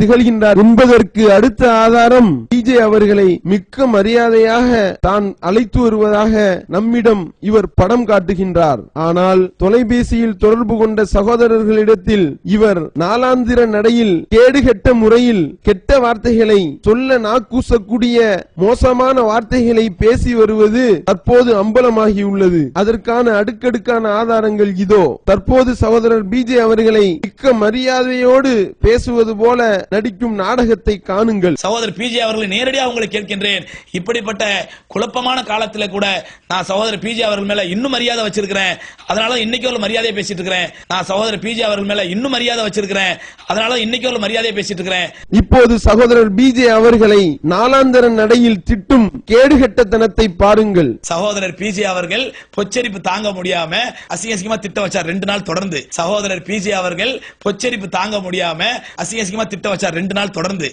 திகழ்கின்றார். என்பதற்கு அடுத்த ஆதாரம் பிஜே அவர்களை மிக்க மரியாதையாக தான் அழைத்து வருவதாக நம்மிடம் இவர் படம் காட்டுகின்றார். ஆனால் தொலைபேசியில் தொடர்பு கொண்ட சகோதரர்களிடத்தில் இவர் நாலாந்திர நடையில் கேடுகெட்ட முறையில் கெட்ட வார்த்தைகளை சொல்ல நாக்கூசக்கூடிய மோசமான வார்த்தைகளை பேசி வருவது தற்போது அம்பலமாகியுள்ளது. அதற்கான அடுக்கடுக்கான ஆதாரங்கள் இதோ. தற்போது சகோதரர் பிஜே அவர்களை மிக்க மரியாதையோடு பேசுவது போல நடிக்கும் நாடகத்தை காணுங்கள். சகோதரர் பிஜே அவர்களை நேரடியாக உங்களை கேட்கின்றேன். இப்படிப்பட்ட குழப்பமான காலத்துல கூட நான் சகோதரர் பிஜே அவர்கள் மேல இன்னும் மரியாதை வச்சிருக்கிறேன். அதனால இன்னைக்கு ஒரு மரியாதையை பேசிட்டு இருக்கிறேன். நான் சகோதரர் பிஜே அவர்கள் மேல இன்னும் மரியாதை வச்சிருக்கிறேன். அதனால இன்னைக்கு ஒரு மரியாதையை பேசிட்டு இருக்கிறேன். இப்போது சகோதரர் பிஜே அவர்களை நாளாந்தர நடையில் திட்டும் கேடுகெட்டத்தனத்தை பாருங்கள். சகோதரர் பிஜே அவர்கள் பொச்சரிப்பு தாங்க முடியாம அசிங்க அசிங்கமா திட்ட வச்சார். ரெண்டு நாள் தொடர்ந்து. சகோதரர் பிஜே அவர்கள் பொச்சரிப்பு தாங்க முடியாம அசிங்க அசிங்கமா திட்ட வச்சார் ரெண்டு நாள் தொடர்ந்து.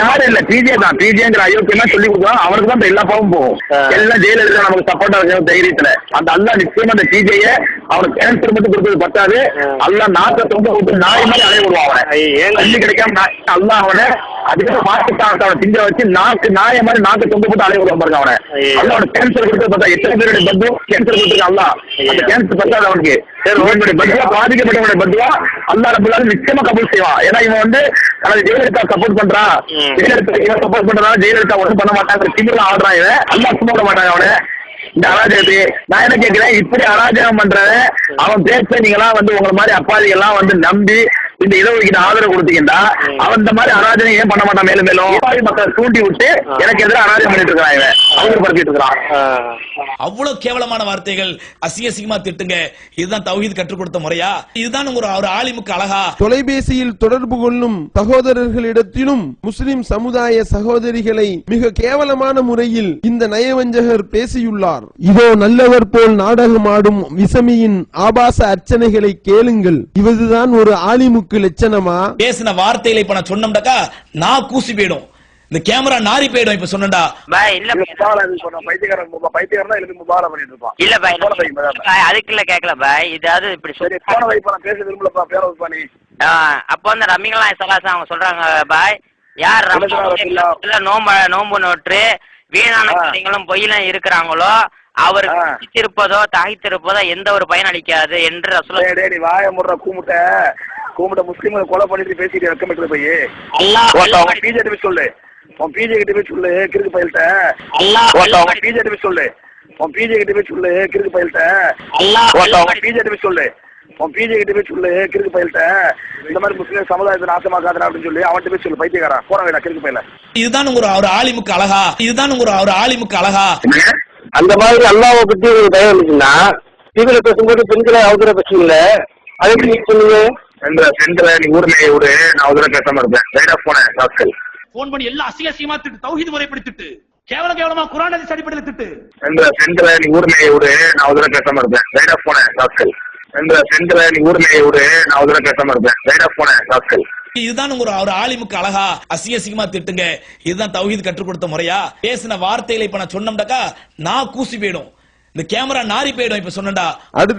யாரு இல்ல பிஜே தான். பிஜேங்கிற அயோக்கியம் சொல்லி கொடுக்குறான் அவனுக்கு தான் எல்லா பாவம் போகும். எல்லாம் ஜெயலலிதா நமக்கு சப்போர்ட்டா இருக்க தைரியத்துல. அந்த அல்லா நிச்சயமா அந்த பிஜேய அவனுக்கு கேன்சர் மட்டும் கொடுத்தது பத்தாது. அல்லா நாக்க தொங்க விட்டு நாய் மாதிரி அலைய விடுவான் அவனை. கிடைக்காம அல்லா அவனை அதுக்கு அவனை திங்க வச்சு நாக்கு நாய மாதிரி நாக்கு தொங்க போட்டு அலைய விடுவான் பாருங்க அவனை. அவனுக்கு கேன்சர் கொடுத்தது பார்த்தா எத்தனை பேருடைய பத்து கேன்சர் கொடுத்துருக்கான் அல்லா. அந்த கேன்சர் பத்தாது அவனுக்கு. இவனுடைய பத்துவா பாதிக்கப்பட்டவனுடைய பத்துவா அல்லா ரபுல்லாலும் நிச்சயமா கபூல் செய்வான். ஏன்னா இவன் வந்து தனது ஜெயலலிதா சப்போர்ட் பண்றான் ஜெயலலிதா இவன் சப்போர்ட் பண்றா ஜெயலலிதா ஒண்ணும் பண்ண மாட்டாங்க திமிரா ஆடுறான் இவன். அல்லா சும்மா விட மாட்டாங்க அவனை. இந்த அராஜகத்தை நான் என்ன கேட்கிறேன்? இப்படி அராஜகம் பண்றவன் அவன் பேச நீங்களாம் வந்து உங்களை மாதிரி அப்பாவிகள் எல்லாம் வந்து நம்பி இந்த இடஒதுக்கீடு ஆதரவு கொடுத்தீங்கன்னா அவன் இந்த மாதிரி அராஜகம் ஏன் பண்ண மாட்டான் மேலும் மேலும்? மக்களை தூண்டி விட்டு எனக்கு எதிராக அராஜகம் பண்ணிட்டு இருக்கான் இவன். அவசரப்படுத்திட்டு இருக்கான் அவ்வளவு கேவலமான வார்த்தைகள். அசிங்க அசிங்கமா திட்டுங்க. இதுதான் தௌஹீத் கற்றுக் கொடுத்த முறையா? இதுதான் ஒரு ஒரு ஆலிமுக்கு அழகா? தொலைபேசியில் தொடர்பு கொள்ளும் சகோதரர்களிடத்திலும் முஸ்லிம் சமுதாய சகோதரிகளை மிக கேவலமான முறையில் இந்த நயவஞ்சகர் பேசியுள்ளார். இதோ நல்லவர் போல் நாடகமாடும் விசமியின் ஆபாச அர்ச்சனைகளை கேளுங்கள். இதுதான் ஒரு ஆலிமுக்கு லட்சணமா? பேசின வார்த்தைகளை இப்ப நான் சொன்னோம்டாக்கா நான் கூசி போயிடும். இந்த கேமரா நாரி போயிடும் இப்ப சொன்னடா பாய் இல்ல பைத்தியக்காரன் பைத்தியக்காரன் எழுதி முபாரா பண்ணிட்டு இருப்பான். இல்ல பாய் போன வை, மேடம். பாய் அதுக்குள்ள கேட்கல பாய் இதாவது இப்படி சரி சொல்லி போன வைப்பா நான் பேச விரும்பலப்பா பேர வைப்பா நீ அப்போ வந்து ரம்மிங்கலாம் சலாசம் அவங்க சொல்றாங்க பாய் யார். ரம்மிங்கள நோம்பு நோம்பு நோற்று. வீணான பொய்யிலும் இருக்கிறாங்களோ அவருக்கு. பிடித்திருப்பதோ தகைத்திருப்பதோ எந்த ஒரு பயன் அளிக்காது என்று ரசூலா டேய், டேய், நீ வாய முடுற கூமுட்ட. கூமுட்ட முஸ்லீம்களை கொலை பண்ணிட்டு பேசிட்டு வெக்கமிட்டு போய். அல்லாஹ் உன் பிஜே போய் சொல்லு. உன் பிஜே கிட்ட போய் சொல்லு கிறுக்கு பயில்ட்ட. அல்லாஹ் உன் பிஜே போய் சொல்லு. உன் பிஜே கிட்ட போய் சொல்லு கிறுக்கு பயில்ட்ட. அல்லாஹ் உன் பிஜே போய் சொல்லு. உன் பிஜே கிட்ட போய் சொல்லு கிறுக்கு பயில்ட்ட. இந்த மாதிரி முஸ்லீம் சமுதாயத்தை நாசமாக்காதனா அப்படின்னு சொல்லி அவன்கிட்ட போய் சொல்லு பைத்தியக்காரன். போற வேடா கிறுக்கு பயில. இதுதான் ஒரு ஆலிமுக்கு அழகா. இதுதான் ஒரு ஒரு ஆலிமுக்கு அழகா. அந்த மாதிரி அல்லாவை பத்தி உங்களுக்கு பயம் இருந்துச்சுன்னா டிவியில பேசும்போது பெண்களை அவசர பேசுவீங்கள? அதை எப்படி நீங்க சொன்னீங்க இந்த சென்டர்ல நீ ஊர்ல விடு நான் ஒரு தடவை பேசாம இருப்பேன். ரைட் போனேன் ராஸ்கல் போன் பண்ணி எல்லாம் அசிங்க அசிங்கமா திட்டு தௌஹீத் முறைப்படி திட்டு கேவலம் கேவலமா குரான் ஹதீஸ் அடிப்படையில் திட்டு. இந்த சென்டர்ல நீ ஊர்ல விடு நான் ஒரு தடவை பேசாம இருப்பேன். ரைட் போனேன் ராஸ்கல் இந்த சென்டர்ல நீ ஊர்ல விடு நான் ஒரு தடவை பேசாம இருப்பேன். ரைட் ஆஃப் போனேன் ராஸ்கல் இதுதான் ஒரு ஒரு ஆலிமுக்கு அழகா அசிங்க அசிங்கமா திட்டுங்க. இதுதான் தௌஹீத் கற்றுக் கொடுத்த முறையா? பேசின வார்த்தைகளை இப்ப நான் சொன்னோம்டாக்கா நான் கூசி போயிடும். இந்த கேமரா நாரி போயிடும் இப்ப சொன்னடா அடுத்து